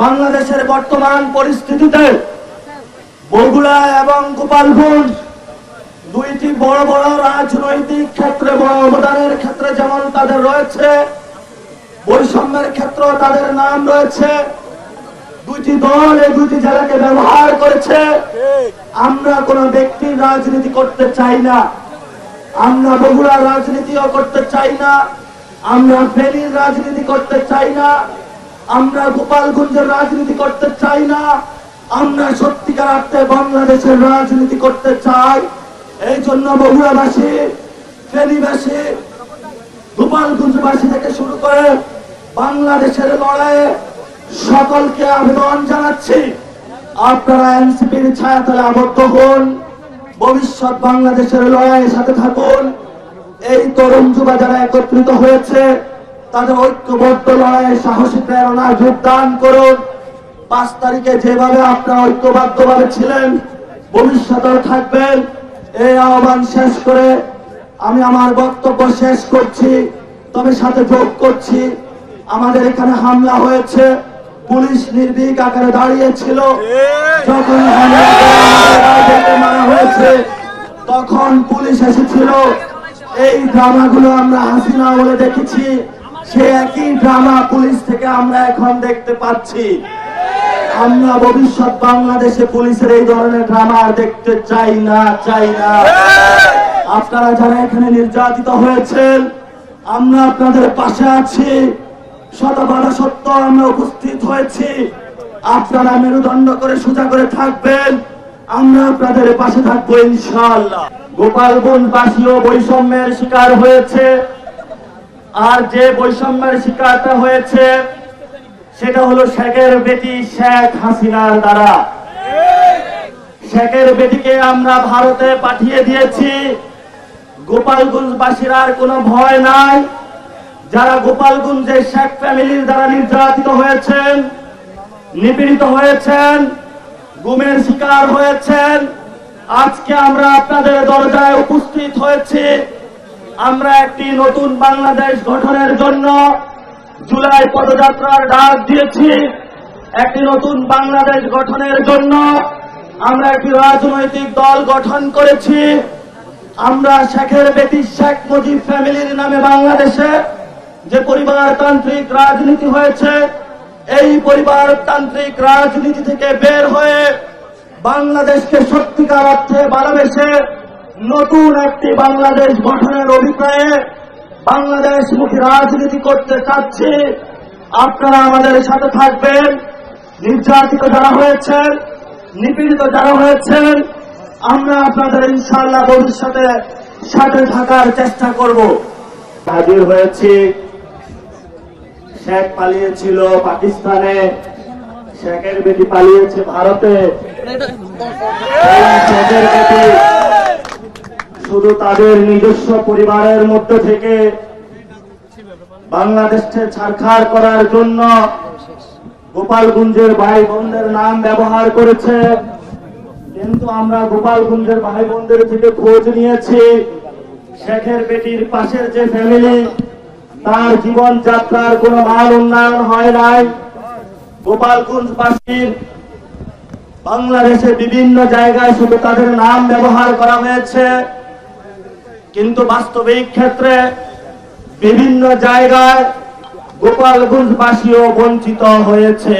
বাংলাদেশের বর্তমান পরিস্থিতিতে বগুড়া এবং গোপালগঞ্জ দুইটি বড় বড় রাজনৈতিক ক্ষেত্রে বড় অবদানের ক্ষেত্রে যেমন তাদের রয়েছে, বৈষম্যের ক্ষেত্র তাদের নাম রয়েছে। দুইটি দল এই দুইটি জেলাকে ব্যবহার করেছে। আমরা কোন ব্যক্তির রাজনীতি করতে চাই না। আমরা বগুড়ার রাজনীতিও করতে চাই না। আমরা ফেনীর রাজনীতি করতে চাই না। আমরা গোপালগঞ্জের রাজনীতি করতে চাই না। আমরা সত্যিকার অর্থে বাংলাদেশের রাজনীতি করতে চাই। এই জন্য বগুড়াবাসী ফেনীবাসী, গোপালগঞ্জবাসী থেকে শুরু করে বাংলাদেশের লড়াইয়ে সকলকে আবেদন জানাচ্ছি। আপনারা এনসিপির ছায়াতলে আবদ্ধ হন। ভবিষ্যৎ বাংলাদেশের লড়াইয়ের সাথে থাকুন। এই তরুণ যুবা যারা একত্রিত হয়েছে তাদের ঐক্যবদ্ধ লড়াইয়ে সাহসী প্রেরণা যোগদান করুন। পাঁচ তারিখে যেভাবে আপনারা ঐক্যবদ্ধ ভাবে ছিলেন, ভবিষ্যতেও থাকবেন, এই আহ্বান শেষ করে আমি আমার বক্তব্য শেষ করছি, তবে সাথে যোগ করছি। আমাদের এখানে হামলা হয়েছে, পুলিশ নির্ভীক আকারে দাঁড়িয়েছিল। যখন মারা হয়েছে, তখন পুলিশ এসেছিল। এই ড্রামাগুলো আমরা হাসিনা বলে দেখেছি। সে একই ড্রামা পুলিশ থেকে আমরা এখন দেখতে পাচ্ছি। আমরা ভবিষ্যৎ বাংলাদেশে পুলিশের এই ধরনের ড্রামা দেখতে চাই না চাই না। আপনারা যারা এখানে নির্যাতিত হয়েছেন, আমরা আপনাদের পাশে আছি। শতবারা সত্য আমরা উপস্থিত হয়েছি। আপনারা মেরুদণ্ড করে সোজা করে থাকবেন। আমরা আপনাদের পাশে থাকব ইনশাআল্লাহ। গোপালগঞ্জবাসীও বৈষম্যের শিকার হয়েছে। আর যে বৈষম্যের শিকারটা হয়েছে, সেটা হলো শেখের বেটি শেখ হাসিনার দ্বারা। শেখের বেটিকে আমরা ভারতে পাঠিয়ে দিয়েছি। গোপালগঞ্জবাসীর আর কোনো ভয় নাই। যারা গোপালগঞ্জের শেখ ফ্যামিলির দ্বারা নির্যাতিত হয়েছেন, নিপীড়িত হয়েছেন, গুমের শিকার হয়েছেন, আজকে আমরা আপনাদের দরজায় উপস্থিত হয়েছি। আমরা একটি নতুন বাংলাদেশ গঠনের জন্য জুলাই পদযাত্রার ডাক দিয়েছি। একটি নতুন বাংলাদেশ গঠনের জন্য আমরা একটি রাজনৈতিক দল গঠন করেছি। আমরা শেখের বেটি শেখ মুজিব ফ্যামিলির নামে বাংলাদেশে যে পরিবারতান্ত্রিক রাজনীতি হয়েছে, এই পরিবারতান্ত্রিক রাজনীতি থেকে বের হয়ে বাংলাদেশকে সত্যিকার অর্থে ভালোবেসে নতুন একটি বাংলাদেশ গঠনের অভিপ্রায়ে বাংলাদেশমুখী রাজনীতি করতে চাচ্ছি। আপনারা আমাদের সাথে থাকবেন। নির্যাতিত যারা হয়েছেন, নিপীড়িত যারা হয়েছেন, আমরা আপনাদের ইনশাআল্লাহ ভবিষ্যতে সাথে থাকার চেষ্টা করব। হাজির হয়েছি। শেখ পালিয়েছিল পাকিস্তানে। শেখের বেটি পালিয়েছে ভারতে। শেখের বেটি শুধু তাদের নিজস্ব পরিবারের মধ্যে থেকে বাংলাদেশকে ছাড়খাড় করার জন্য গোপালগঞ্জের ভাই বোনদের নাম ব্যবহার করেছে। কিন্তু আমরা গোপালগঞ্জের ভাই বোনদের থেকে খোঁজ নিয়েছি। শেখের বেটির পাশের যে ফ্যামিলি, তার জীবন যাত্রার কোনো মান উন্নয়ন হয় নাই। গোপালগঞ্জবাসীর বাংলাদেশের বিভিন্ন জায়গায় শুধু তাদের নাম ব্যবহার করা হয়েছে। কিন্তু বাস্তবিক ক্ষেত্রে বিভিন্ন জায়গায় গোপালগঞ্জবাসীও বঞ্চিত হয়েছে।